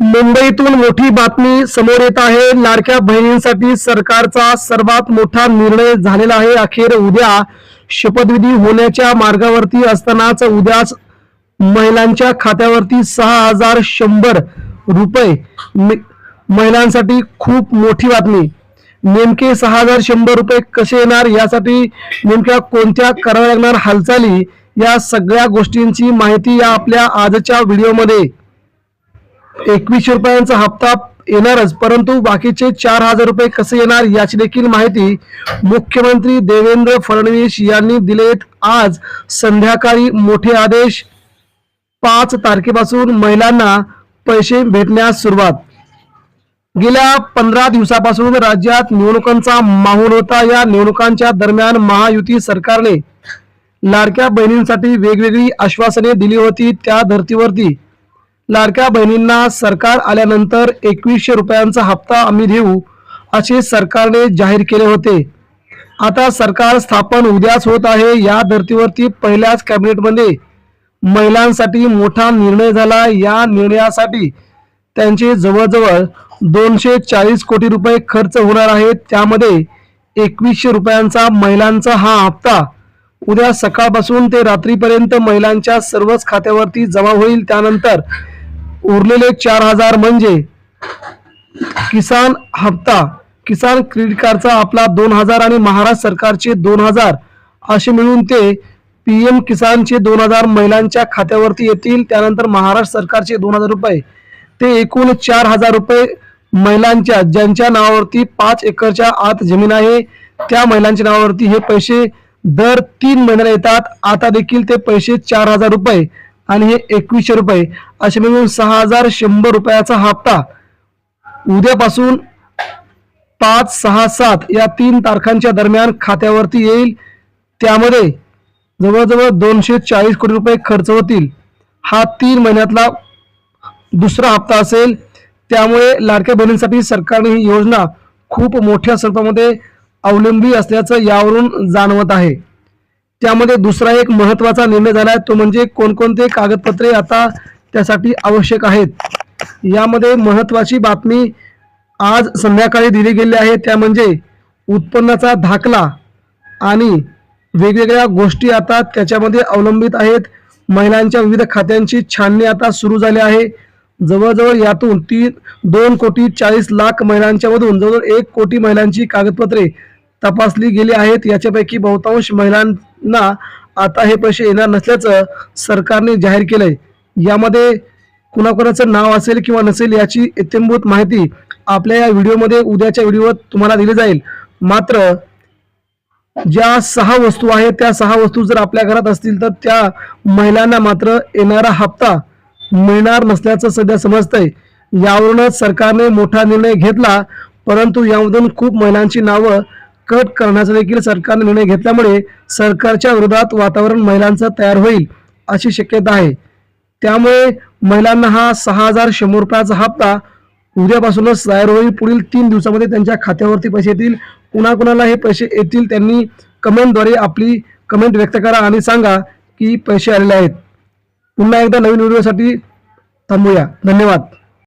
मुंबईतून मोठी बातमी समोर येत आहे. लाडक्या बहिणींसाठी सरकारचा सर्वात मोठा निर्णय झालेला आहे. अखेर उद्या शपथविधी होण्याच्या मार्गावरती असतानाच उद्याच महिलांच्या खात्यावरती सहा हजार शंभर रुपये महिलांसाठी खूप मोठी बातमी. नेमके सहा हजार शंभर रुपये कसे येणार? यासाठी नेमक्या कोणत्या कराव्या लागणार हालचाली? या सगळ्या गोष्टींची माहिती या आपल्या आजच्या व्हिडिओमध्ये एकवीसशे रुपयांचा हप्ता येणारच परंतु बाकीचे चार हजार रुपये कसे येणार याची देखील माहिती मुख्यमंत्री देवेंद्र फडणवीस यांनी दिलेत आज. संध्याकाळी मोठे आदेश पाच तारखेपासून महिलांना पैसे भेटण्यास सुरुवात. गेल्या पंधरा दिवसापासून राज्यात निवडणुकांचा माहोल होता. या निवडणुकांच्या दरम्यान महायुती सरकारने लाडक्या बहिणींसाठी वेगवेगळी आश्वासने दिली होती त्या धर्तीवरती. लाडक्या बहिणींना सरकार आल्यानंतर एकवीसशे रुपयांचा हप्ता आम्ही देऊ असे सरकारने जाहीर केले होते. आता सरकार स्थापन उद्याच होत आहे. या धर्तीवरती पहिल्याच कॅबिनेटमध्ये महिलांसाठी मोठा निर्णय झाला. या निर्णयासाठी त्यांचे जवळजवळ दोनशे चाळीस कोटी रुपये खर्च होणार आहेत. त्यामध्ये एकवीसशे रुपयांचा महिलांचा हा हप्ता उद्या सकाळपासून ते रात्रीपर्यंत महिलांच्या सर्वच खात्यावरती जमा होईल. त्यानंतर उरलेले चार हजार म्हणजे किसान हप्ता. किसान क्रेडिट कार्डचा आपला दोन हजार आणि महाराष्ट्र सरकारचे दोन हजार. असे मिळून ते पी एम किसानचे दोन हजार महिलांच्या खात्यावरती येतील. त्यानंतर महाराष्ट्र सरकारचे दोन हजार रुपये. ते एकूण चार हजार रुपये महिलांच्या ज्यांच्या नावावरती पाच एकरच्या आत जमीन आहे त्या महिलांच्या नावावरती हे पैसे दर तीन महिन्याला येतात. आता देखील ते पैसे चार हजार रुपये. आणि हे एकवीसशे रुपये. असे मिळून सहा हजार शंभर रुपयाचा हप्ता उद्यापासून पाच सहा सात या तीन तारखांच्या दरम्यान खात्यावरती येईल. त्यामध्ये जवळजवळ दोनशे चाळीस कोटी रुपये खर्च होतील. हा तीन महिन्यातला दुसरा हप्ता असेल. त्यामुळे लाडक्या बहिणींसाठी सरकारने ही योजना खूप मोठ्या स्वरूपामध्ये अवलंबी असल्याचं यावरून जाणवत आहे. त्यामध्ये दुसरा एक महत्त्वाचा निर्णय झाला आहे तो म्हणजे कोणकोणते कागदपत्रे आता त्यासाठी आवश्यक आहेत? यामध्ये महत्वाची बातमी आज संध्याकाळी दिली गेली आहे त्या म्हणजे उत्पन्नाचा दाखला आणि वेगवेगळ्या गोष्टी आता त्याच्यामध्ये अवलंबित आहेत. महिलांच्या विविध खात्यांची छाननी आता सुरू झाली आहे. जवळजवळ यातून तीन दोन कोटी चाळीस लाख महिलांच्या मधून जवळजवळ एक कोटी महिलांची कागदपत्रे तपासली गेली आहेत. याच्यापैकी बहुतांश ना आता हे पैसे येणार नसल्याचं सरकारने जाहीर केलंय. यामध्ये कुणाकुणाचं नाव असेल किंवा नसेल याची इत्यंभूत माहिती आपल्या या व्हिडिओमध्ये उद्याच्या व्हिडिओत तुम्हाला दिली जाईल. मात्र ज्या सहा वस्तू आहेत त्या सहा वस्तू जर आपल्या घरात असतील तर त्या महिलांना मात्र येणारा हप्ता मिळणार नसल्याचं सध्या समजतंय. यावरूनच सरकारने मोठा निर्णय घेतला परंतु यामधून खूप महिलांची नावं कट करण्याचा देखील सरकारने निर्णय घेतल्यामुळे सरकारच्या विरोधात वातावरण महिलांचं तयार होईल अशी शक्यता आहे. त्यामुळे महिलांना हा सहा हजार शंभर रुपयाचा हप्ता उद्यापासूनच तयार होईल. पुढील तीन दिवसामध्ये त्यांच्या खात्यावरती पैसे येतील. कुणाकुणाला हे पैसे येतील त्यांनी कमेंटद्वारे आपली कमेंट व्यक्त करा आणि सांगा की पैसे आलेले आहेत. पुन्हा एकदा नवीन व्हिडिओसाठी थांबूया. धन्यवाद.